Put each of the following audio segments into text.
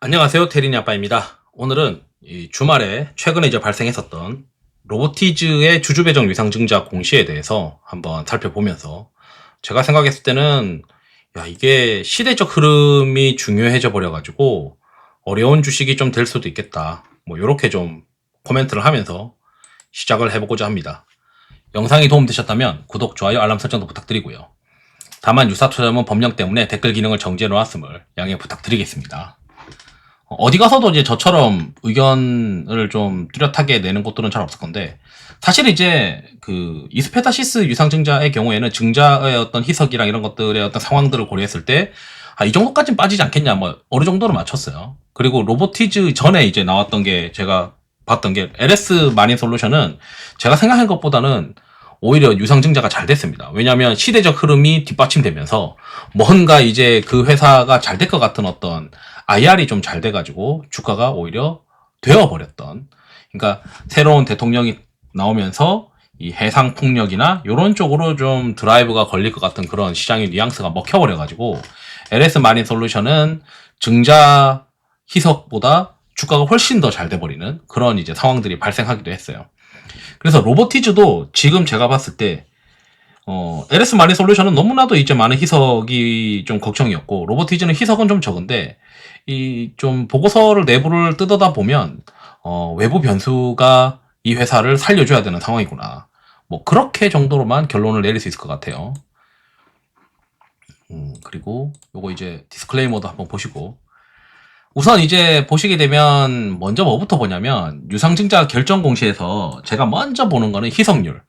안녕하세요. 테리니 아빠입니다. 오늘은 이 주말에 최근에 이제 발생했었던 로보티즈의 주주 배정 위상 증자 공시에 대해서 한번 살펴보면서 제가 생각했을 때는 야, 이게 시대적 흐름이 중요해져 버려가지고 어려운 주식이 좀 될 수도 있겠다. 뭐, 요렇게 좀 코멘트를 하면서 시작을 해보고자 합니다. 영상이 도움되셨다면 구독, 좋아요, 알람 설정도 부탁드리고요. 다만 유사 투자자문 법령 때문에 댓글 기능을 정지해 놓았음을 양해 부탁드리겠습니다. 어디 가서도 이제 저처럼 의견을 좀 뚜렷하게 내는 곳들은 잘 없을 건데 사실 이제 그 이스페타시스 유상증자의 경우에는 증자의 어떤 희석이랑 이런 것들의 어떤 상황들을 고려했을 때 아, 이 정도까지는 빠지지 않겠냐 뭐 어느 정도로 맞췄어요. 그리고 로보티즈 전에 이제 나왔던 게 제가 봤던 게 LS 마닌 솔루션은 제가 생각한 것보다는 오히려 유상증자가 잘 됐습니다. 왜냐하면 시대적 흐름이 뒷받침되면서 뭔가 이제 그 회사가 잘 될 것 같은 어떤 IR이 좀 잘 돼가지고 주가가 오히려 되어버렸던. 그러니까 새로운 대통령이 나오면서 이 해상 폭력이나 이런 쪽으로 좀 드라이브가 걸릴 것 같은 그런 시장의 뉘앙스가 먹혀버려가지고 LS 마린 솔루션은 증자 희석보다 주가가 훨씬 더 잘 돼버리는 그런 이제 상황들이 발생하기도 했어요. 그래서 로보티즈도 지금 제가 봤을 때 어, LS 마린 솔루션은 너무나도 이제 많은 희석이 좀 걱정이었고 로보티즈는 희석은 좀 적은데 이 좀 보고서를 내부를 뜯어다 보면 어, 외부 변수가 이 회사를 살려줘야 되는 상황이구나. 뭐 그렇게 정도로만 결론을 내릴 수 있을 것 같아요. 음, 그리고 요거 이제 디스클레이머도 한번 보시고 우선 이제 보시게 되면 먼저 뭐부터 보냐면 유상증자 결정 공시에서 제가 먼저 보는 거는 희석률.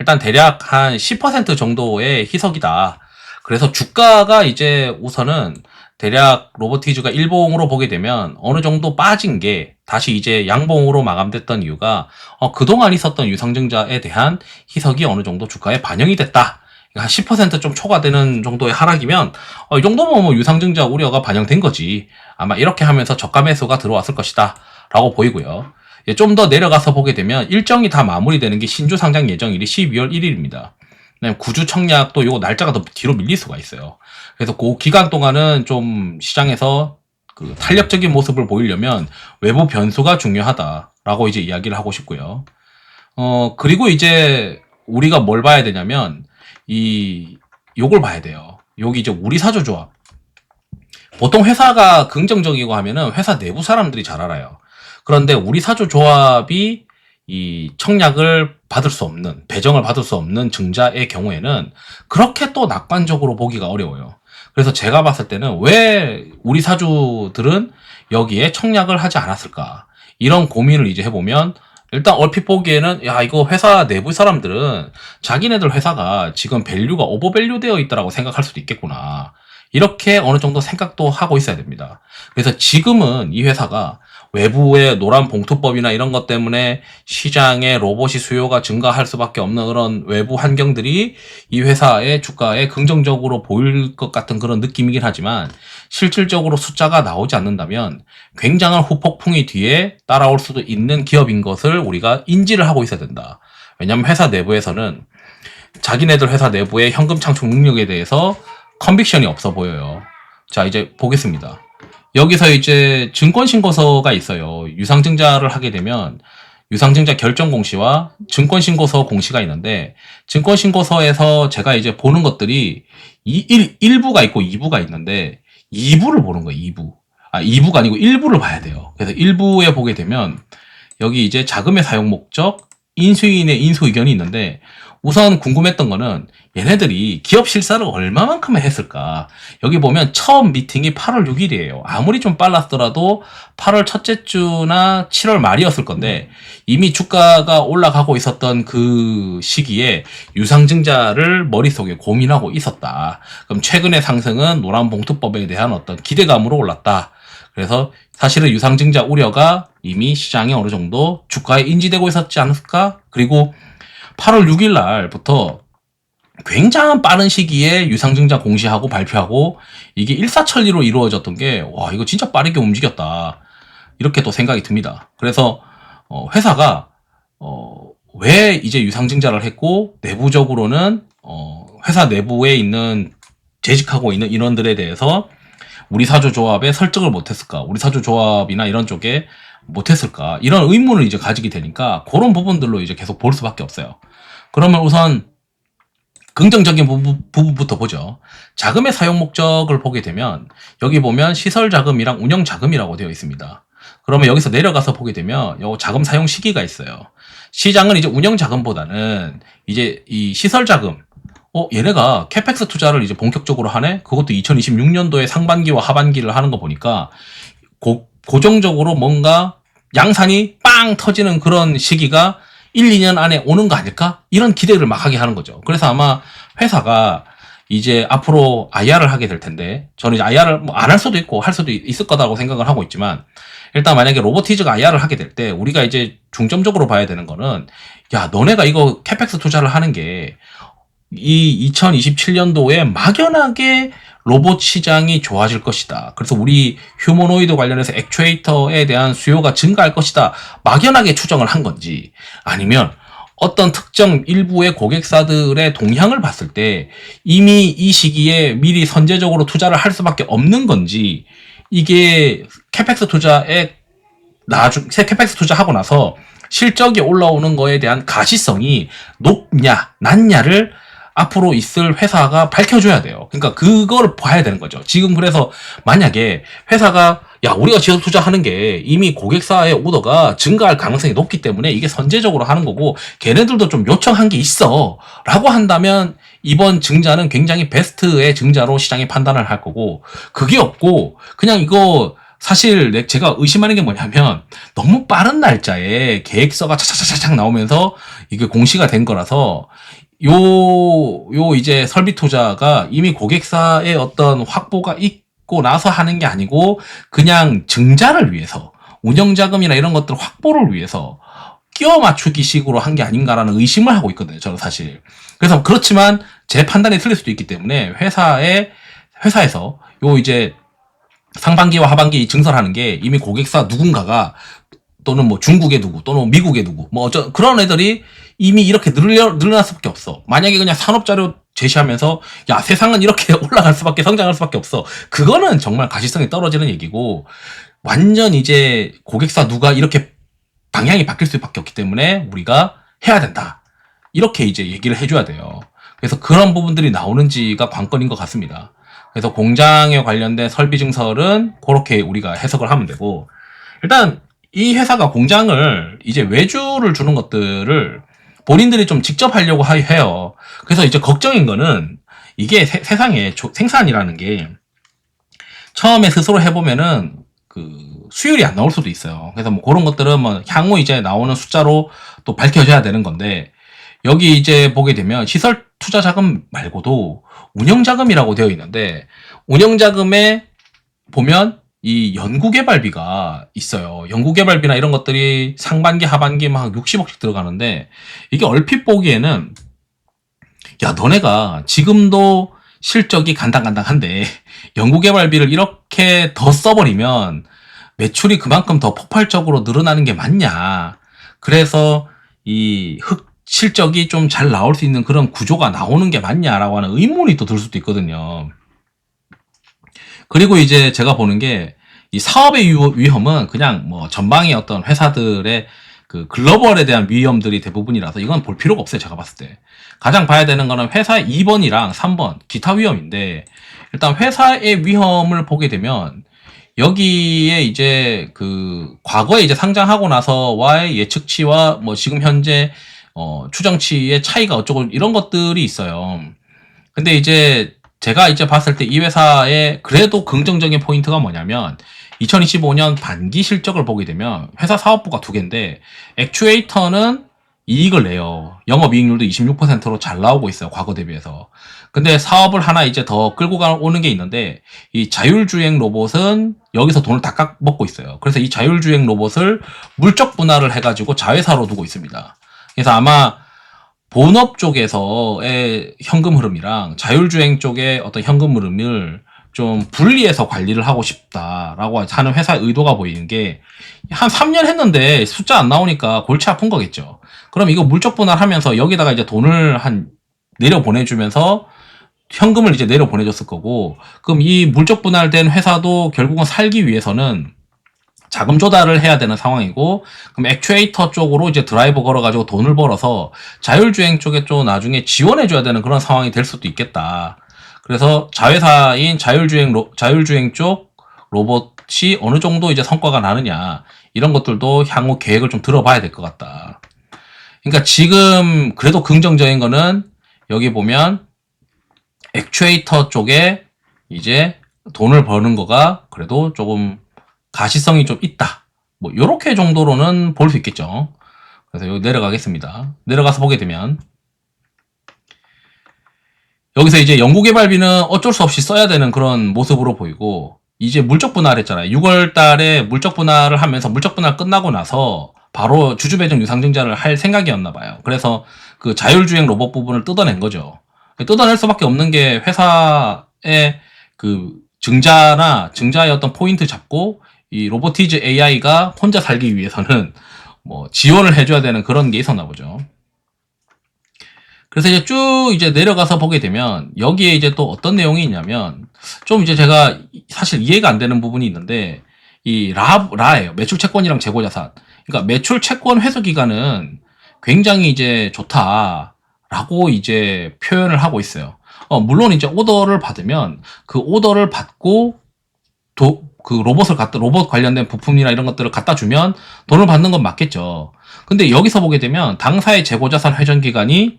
일단 대략 한 10% 정도의 희석이다. 그래서 주가가 이제 우선은 대략 로보티즈가 일봉으로 보게 되면 어느 정도 빠진 게 다시 이제 양봉으로 마감됐던 이유가 어, 그동안 있었던 유상증자에 대한 희석이 어느 정도 주가에 반영이 됐다. 한 10%좀 초과되는 정도의 하락이면 어, 이 정도면 뭐 유상증자 우려가 반영된 거지. 아마 이렇게 하면서 저가 매수가 들어왔을 것이다. 라고 보이고요. 예, 좀더 내려가서 보게 되면 일정이 다 마무리되는 게 신주 상장 예정일이 12월 1일입니다. 구주 청약도 요 날짜가 더 뒤로 밀릴 수가 있어요. 그래서 그 기간 동안은 좀 시장에서 그 탄력적인 모습을 보이려면 외부 변수가 중요하다라고 이제 이야기를 하고 싶고요. 어, 그리고 이제 우리가 뭘 봐야 되냐면 이 요걸 봐야 돼요. 여기 이제 우리 사주 조합. 보통 회사가 긍정적이고 하면은 회사 내부 사람들이 잘 알아요. 그런데 우리 사주 조합이 이 청약을 받을 수 없는 배정을 받을 수 없는 증자의 경우에는 그렇게 또 낙관적으로 보기가 어려워요. 그래서 제가 봤을 때는 왜 우리 사주들은 여기에 청약을 하지 않았을까 이런 고민을 이제 해보면 일단 얼핏 보기에는 야 이거 회사 내부 사람들은 자기네들 회사가 지금 밸류가 오버밸류 되어 있다라고 생각할 수도 있겠구나 이렇게 어느 정도 생각도 하고 있어야 됩니다. 그래서 지금은 이 회사가 외부의 노란 봉투법이나 이런 것 때문에 시장에 로봇이 수요가 증가할 수밖에 없는 그런 외부 환경들이 이 회사의 주가에 긍정적으로 보일 것 같은 그런 느낌이긴 하지만 실질적으로 숫자가 나오지 않는다면 굉장한 후폭풍이 뒤에 따라올 수도 있는 기업인 것을 우리가 인지를 하고 있어야 된다. 왜냐하면 회사 내부에서는 자기네들 회사 내부의 현금 창출 능력에 대해서 컨빅션이 없어 보여요. 자, 이제 보겠습니다. 여기서 이제 증권신고서가 있어요. 유상증자를 하게 되면 유상증자 결정 공시와 증권신고서 공시가 있는데 증권신고서에서 제가 이제 보는 것들이 이 1, 1부가 있고 2부가 있는데 2부를 보는 거예요. 2부. 아, 2부가 아니고 1부를 봐야 돼요. 그래서 1부에 보게 되면 여기 이제 자금의 사용 목적, 인수인의 인수 의견이 있는데 우선 궁금했던 거는 얘네들이 기업 실사를 얼마만큼 했을까? 여기 보면 처음 미팅이 8월 6일이에요. 아무리 좀 빨랐더라도 8월 첫째 주나 7월 말이었을 건데 이미 주가가 올라가고 있었던 그 시기에 유상증자를 머릿속에 고민하고 있었다. 그럼 최근의 상승은 노란 봉투법에 대한 어떤 기대감으로 올랐다. 그래서 사실은 유상증자 우려가 이미 시장에 어느 정도 주가에 인지되고 있었지 않을까? 그리고 8월 6일 날부터 굉장한 빠른 시기에 유상증자 공시하고 발표하고 이게 일사천리로 이루어졌던 게 와 이거 진짜 빠르게 움직였다 이렇게 또 생각이 듭니다. 그래서 어, 회사가 어, 왜 이제 유상증자를 했고 내부적으로는 어, 회사 내부에 있는 재직하고 있는 인원들에 대해서 우리 사조 조합에 설득을 못했을까? 우리 사조 조합이나 이런 쪽에 못했을까? 이런 의문을 이제 가지게 되니까 그런 부분들로 이제 계속 볼 수밖에 없어요. 그러면 우선 긍정적인 부분, 부분 부터 보죠. 자금의 사용 목적을 보게 되면 여기 보면 시설 자금이랑 운영 자금이라고 되어 있습니다. 그러면 여기서 내려가서 보게 되면 요 자금 사용 시기가 있어요. 시장은 이제 운영 자금보다는 이제 이 시설 자금 어, 얘네가 캐펙스 투자를 이제 본격적으로 하네? 그것도 2026년도에 상반기와 하반기를 하는 거 보니까 고, 고정적으로 뭔가 양산이 빵 터지는 그런 시기가 1, 2년 안에 오는 거 아닐까? 이런 기대를 막 하게 하는 거죠. 그래서 아마 회사가 이제 앞으로 IR을 하게 될 텐데, 저는 이제 IR을 뭐 안 할 수도 있고 할 수도 있을 거다고 생각을 하고 있지만, 일단 만약에 로보티즈가 IR을 하게 될 때, 우리가 이제 중점적으로 봐야 되는 거는, 야, 너네가 이거 캐펙스 투자를 하는 게, 이 2027년도에 막연하게 로봇 시장이 좋아질 것이다. 그래서 우리 휴머노이드 관련해서 액추에이터에 대한 수요가 증가할 것이다. 막연하게 추정을 한 건지 아니면 어떤 특정 일부의 고객사들의 동향을 봤을 때 이미 이 시기에 미리 선제적으로 투자를 할 수밖에 없는 건지 이게 캐펙스 투자에 나중 캐펙스 투자하고 나서 실적이 올라오는 거에 대한 가시성이 높냐 낮냐를 앞으로 있을 회사가 밝혀줘야 돼요. 그러니까 그걸 봐야 되는 거죠. 지금 그래서 만약에 회사가 야 우리가 지역 투자하는 게 이미 고객사의 오더가 증가할 가능성이 높기 때문에 이게 선제적으로 하는 거고 걔네들도 좀 요청한 게 있어 라고 한다면 이번 증자는 굉장히 베스트의 증자로 시장이 판단을 할 거고 그게 없고 그냥 이거 사실 내- 제가 의심하는 게 뭐냐면 너무 빠른 날짜에 계획서가 차차차차착 나오면서 이게 공시가 된 거라서 요, 요 이제 설비 투자가 이미 고객사의 어떤 확보가 있고 나서 하는 게 아니고 그냥 증자를 위해서 운영자금이나 이런 것들 확보를 위해서 끼워 맞추기 식으로 한 게 아닌가라는 의심을 하고 있거든요. 저는 사실. 그래서 그렇지만 제 판단이 틀릴 수도 있기 때문에 회사에, 회사에서 요 이제 상반기와 하반기 증설하는 게 이미 고객사 누군가가 또는 뭐 중국의 누구 또는 미국의 누구 뭐 어쩌 그런 애들이 이미 이렇게 늘려 늘어날 수밖에 없어. 만약에 그냥 산업 자료 제시하면서 야 세상은 이렇게 올라갈 수밖에 성장할 수밖에 없어. 그거는 정말 가시성이 떨어지는 얘기고 완전 이제 고객사 누가 이렇게 방향이 바뀔 수밖에 없기 때문에 우리가 해야 된다. 이렇게 이제 얘기를 해줘야 돼요. 그래서 그런 부분들이 나오는지가 관건인 것 같습니다. 그래서 공장에 관련된 설비 증설은 그렇게 우리가 해석을 하면 되고 일단 이 회사가 공장을 이제 외주를 주는 것들을 본인들이 좀 직접 하려고 하- 해요. 그래서 이제 걱정인 거는 이게 세, 상에 생산이라는 게 처음에 스스로 해보면은 그 수율이 안 나올 수도 있어요. 그래서 뭐 그런 것들은 뭐 향후 이제 나오는 숫자로 또 밝혀져야 되는 건데 여기 이제 보게 되면 시설 투자 자금 말고도 운영 자금이라고 되어 있는데 운영 자금에 보면 이 연구개발비가 있어요. 연구개발비나 이런 것들이 상반기, 하반기 막 60억씩 들어가는데 이게 얼핏 보기에는 야, 너네가 지금도 실적이 간당간당한데 연구개발비를 이렇게 더 써버리면 매출이 그만큼 더 폭발적으로 늘어나는 게 맞냐. 그래서 이 흑 실적이 좀 잘 나올 수 있는 그런 구조가 나오는 게 맞냐라고 하는 의문이 또 들 수도 있거든요. 그리고 이제 제가 보는 게 이 사업의 위- 위험은 그냥 뭐 전방의 어떤 회사들의 그 글로벌에 대한 위험들이 대부분이라서 이건 볼 필요가 없어요. 제가 봤을 때. 가장 봐야 되는 거는 회사의 2번이랑 3번 기타 위험인데 일단 회사의 위험을 보게 되면 여기에 이제 그 과거에 이제 상장하고 나서와의 예측치와 뭐 지금 현재 어 추정치의 차이가 어쩌고 이런 것들이 있어요. 근데 이제 제가 이제 봤을 때 이 회사의 그래도 긍정적인 포인트가 뭐냐면 2025년 반기 실적을 보게 되면 회사 사업부가 두 개인데 액추에이터는 이익을 내요. 영업이익률도 26%로 잘 나오고 있어요. 과거 대비해서. 근데 사업을 하나 이제 더 끌고 가 오는 게 있는데 이 자율주행 로봇은 여기서 돈을 다 깎먹고 있어요. 그래서 이 자율주행 로봇을 물적 분할을 해가지고 자회사로 두고 있습니다. 그래서 아마 본업 쪽에서의 현금 흐름이랑 자율주행 쪽의 어떤 현금 흐름을 좀 분리해서 관리를 하고 싶다라고 하는 회사의 의도가 보이는 게 한 3년 했는데 숫자 안 나오니까 골치 아픈 거겠죠. 그럼 이거 물적 분할하면서 여기다가 이제 돈을 한 내려 보내주면서 현금을 이제 내려 보내줬을 거고 그럼 이 물적 분할된 회사도 결국은 살기 위해서는 자금 조달을 해야 되는 상황이고 그럼 액추에이터 쪽으로 이제 드라이버 걸어가지고 돈을 벌어서 자율주행 쪽에 좀 나중에 지원해줘야 되는 그런 상황이 될 수도 있겠다. 그래서 자회사인 자율주행 로- 자율주행 쪽 로봇이 어느 정도 이제 성과가 나느냐 이런 것들도 향후 계획을 좀 들어봐야 될 것 같다. 그러니까 지금 그래도 긍정적인 거는 여기 보면 액추에이터 쪽에 이제 돈을 버는 거가 그래도 조금 가시성이 좀 있다. 뭐 요렇게 정도로는 볼 수 있겠죠. 그래서 여기 내려가겠습니다. 내려가서 보게 되면 여기서 이제 연구개발비는 어쩔 수 없이 써야 되는 그런 모습으로 보이고 이제 물적 분할했잖아요. 6월 달에 물적 분할을 하면서 물적 분할 끝나고 나서 바로 주주 배정 유상증자를 할 생각이었나 봐요. 그래서 그 자율주행 로봇 부분을 뜯어낸 거죠. 뜯어낼 수밖에 없는 게 회사의 그 증자나 증자의 어떤 포인트 잡고 이 로보티즈 AI가 혼자 살기 위해서는 뭐 지원을 해줘야 되는 그런 게 있었나 보죠. 그래서 이제 쭉 이제 내려가서 보게 되면 여기에 이제 또 어떤 내용이 있냐면 좀 이제 제가 사실 이해가 안 되는 부분이 있는데 이 라, 라예요. 매출 채권이랑 재고 자산. 그러니까 매출 채권 회수 기간은 굉장히 이제 좋다라고 이제 표현을 하고 있어요. 어, 물론 이제 오더를 받으면 그 오더를 받고 도, 그 로봇을 갖다 로봇 관련된 부품이나 이런 것들을 갖다 주면 돈을 받는 건 맞겠죠. 근데 여기서 보게 되면 당사의 재고 자산 회전 기간이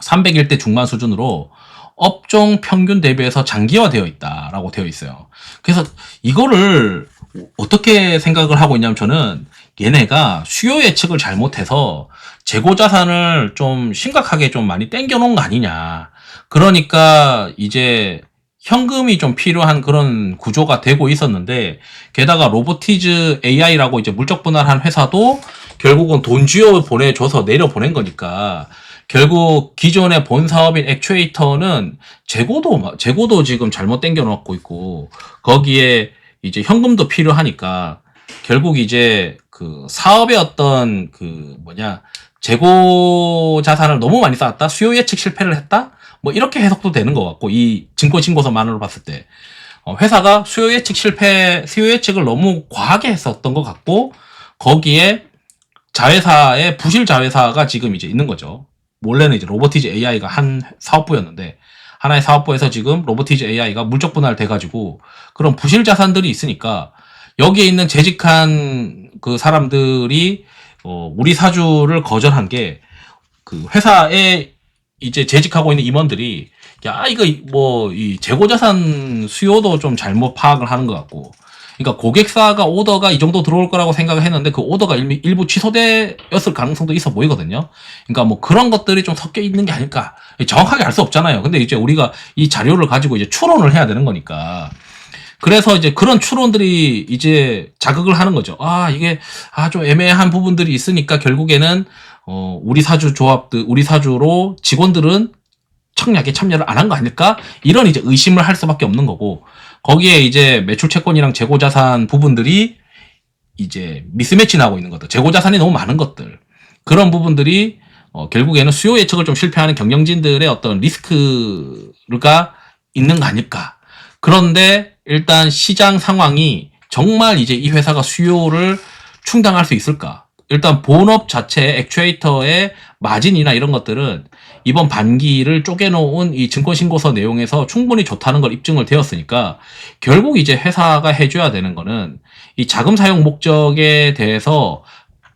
300일 대 중반 수준으로 업종 평균 대비해서 장기화되어 있다라고 되어 있어요. 그래서 이거를 어떻게 생각을 하고 있냐면 저는 얘네가 수요 예측을 잘못해서 재고 자산을 좀 심각하게 좀 많이 땡겨 놓은 거 아니냐. 그러니까 이제 현금이 좀 필요한 그런 구조가 되고 있었는데 게다가 로보티즈 AI라고 이제 물적 분할한 회사도 결국은 돈 쥐어 보내줘서 내려 보낸 거니까 결국 기존의 본 사업인 액추에이터는 재고도 재고도 지금 잘못 땡겨 놓고 있고 거기에 이제 현금도 필요하니까 결국 이제 그 사업의 어떤 그 뭐냐 재고 자산을 너무 많이 쌓았다? 수요 예측 실패를 했다 뭐 이렇게 해석도 되는 것 같고 이 증권 신고서만으로 봤을 때 어, 회사가 수요 예측 실패 수요 예측을 너무 과하게 했었던 것 같고 거기에 자회사의 부실 자회사가 지금 이제 있는 거죠. 원래는 이제 로보티즈 AI가 한 사업부였는데 하나의 사업부에서 지금 로보티즈 AI가 물적 분할 돼 가지고 그런 부실 자산들이 있으니까 여기에 있는 재직한 그 사람들이 어, 우리 사주를 거절한 게 그 회사에 이제 재직하고 있는 임원들이 야 이거 뭐 이 재고 자산 수요도 좀 잘못 파악을 하는 것 같고 그러니까 고객사가 오더가 이 정도 들어올 거라고 생각을 했는데 그 오더가 일- 일부 취소되었을 가능성도 있어 보이거든요. 그러니까 뭐 그런 것들이 좀 섞여 있는 게 아닐까. 정확하게 알 수 없잖아요. 근데 이제 우리가 이 자료를 가지고 이제 추론을 해야 되는 거니까. 그래서 이제 그런 추론들이 이제 자극을 하는 거죠. 아, 이게 아, 좀 애매한 부분들이 있으니까 결국에는 어, 우리 사주 조합들, 우리 사주로 직원들은 청약에 참여를 안 한 거 아닐까? 이런 이제 의심을 할 수밖에 없는 거고, 거기에 이제 매출 채권이랑 재고 자산 부분들이 이제 미스매치 나고 있는 것들, 재고 자산이 너무 많은 것들, 그런 부분들이 어, 결국에는 수요 예측을 좀 실패하는 경영진들의 어떤 리스크가 있는 거 아닐까? 그런데 일단 시장 상황이 정말 이제 이 회사가 수요를 충당할 수 있을까? 일단 본업 자체 액추에이터의 마진이나 이런 것들은 이번 반기를 쪼개놓은 이 증권신고서 내용에서 충분히 좋다는 걸 입증을 되었으니까 결국 이제 회사가 해줘야 되는 거는 이 자금 사용 목적에 대해서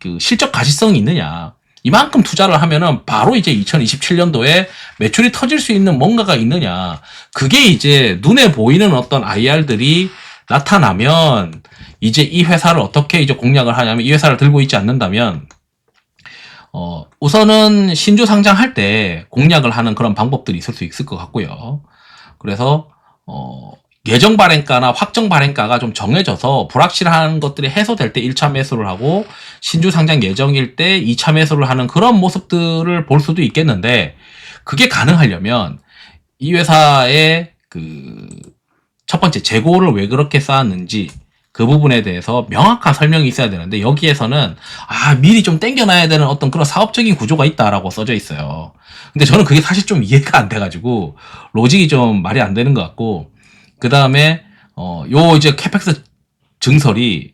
그 실적 가시성이 있느냐. 이만큼 투자를 하면은 바로 이제 2027년도에 매출이 터질 수 있는 뭔가가 있느냐. 그게 이제 눈에 보이는 어떤 IR들이 나타나면 이제 이 회사를 어떻게 이제 공략을 하냐면 이 회사를 들고 있지 않는다면 어, 우선은 신주 상장할 때 공략을 하는 그런 방법들이 있을 수 있을 것 같고요. 그래서, 어, 예정 발행가나 확정 발행가가 좀 정해져서 불확실한 것들이 해소될 때 1차 매수를 하고 신주 상장 예정일 때 2차 매수를 하는 그런 모습들을 볼 수도 있겠는데 그게 가능하려면 이 회사의 그 첫 번째 재고를 왜 그렇게 쌓았는지 그 부분에 대해서 명확한 설명이 있어야 되는데 여기에서는 아 미리 좀 땡겨놔야 되는 어떤 그런 사업적인 구조가 있다라고 써져 있어요. 근데 저는 그게 사실 좀 이해가 안 돼가지고 로직이 좀 말이 안 되는 것 같고 그 다음에 어요 이제 캐펙스 증설이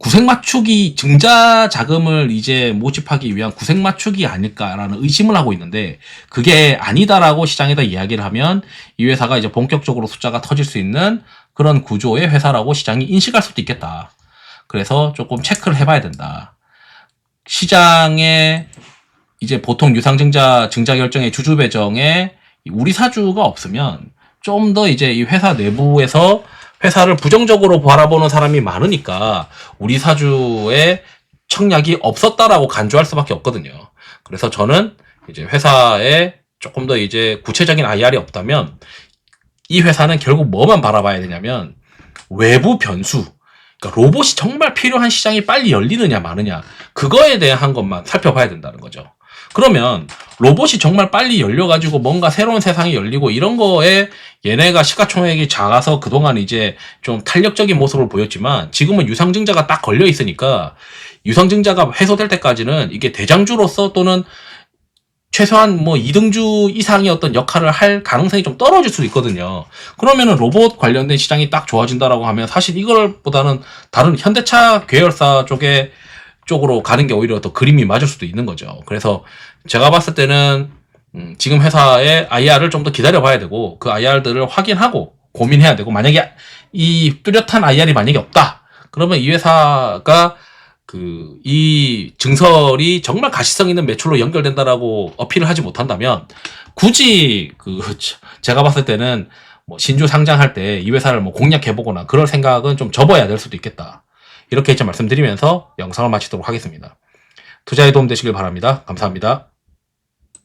구색 맞추기 증자 자금을 이제 모집하기 위한 구색 맞추기 아닐까라는 의심을 하고 있는데 그게 아니다라고 시장에다 이야기를 하면 이 회사가 이제 본격적으로 숫자가 터질 수 있는 그런 구조의 회사라고 시장이 인식할 수도 있겠다. 그래서 조금 체크를 해봐야 된다. 시장에 이제 보통 유상증자 증자 결정의 주주 배정에 우리 사주가 없으면 좀 더 이제 이 회사 내부에서 회사를 부정적으로 바라보는 사람이 많으니까 우리 사주의 청약이 없었다라고 간주할 수밖에 없거든요. 그래서 저는 이제 회사에 조금 더 이제 구체적인 IR이 없다면 이 회사는 결국 뭐만 바라봐야 되냐면 외부 변수, 그러니까 로봇이 정말 필요한 시장이 빨리 열리느냐 마느냐 그거에 대한 것만 살펴봐야 된다는 거죠. 그러면 로봇이 정말 빨리 열려가지고 뭔가 새로운 세상이 열리고 이런 거에 얘네가 시가총액이 작아서 그동안 이제 좀 탄력적인 모습을 보였지만 지금은 유상증자가 딱 걸려 있으니까 유상증자가 해소될 때까지는 이게 대장주로서 또는 최소한 뭐 2등주 이상의 어떤 역할을 할 가능성이 좀 떨어질 수도 있거든요. 그러면은 로봇 관련된 시장이 딱 좋아진다라고 하면 사실 이걸 보다는 다른 현대차 계열사 쪽에 쪽으로 가는 게 오히려 더 그림이 맞을 수도 있는 거죠. 그래서 제가 봤을 때는 음, 지금 회사의 IR을 좀 더 기다려 봐야 되고 그 IR들을 확인하고 고민해야 되고 만약에 이 뚜렷한 IR이 만약에 없다. 그러면 이 회사가 그 이 증설이 정말 가시성 있는 매출로 연결된다라고 어필을 하지 못한다면 굳이 그 제가 봤을 때는 뭐 신주 상장할 때 이 회사를 뭐 공략해 보거나 그럴 생각은 좀 접어야 될 수도 있겠다. 이렇게 좀 말씀드리면서 영상을 마치도록 하겠습니다. 투자에 도움 되시길 바랍니다. 감사합니다.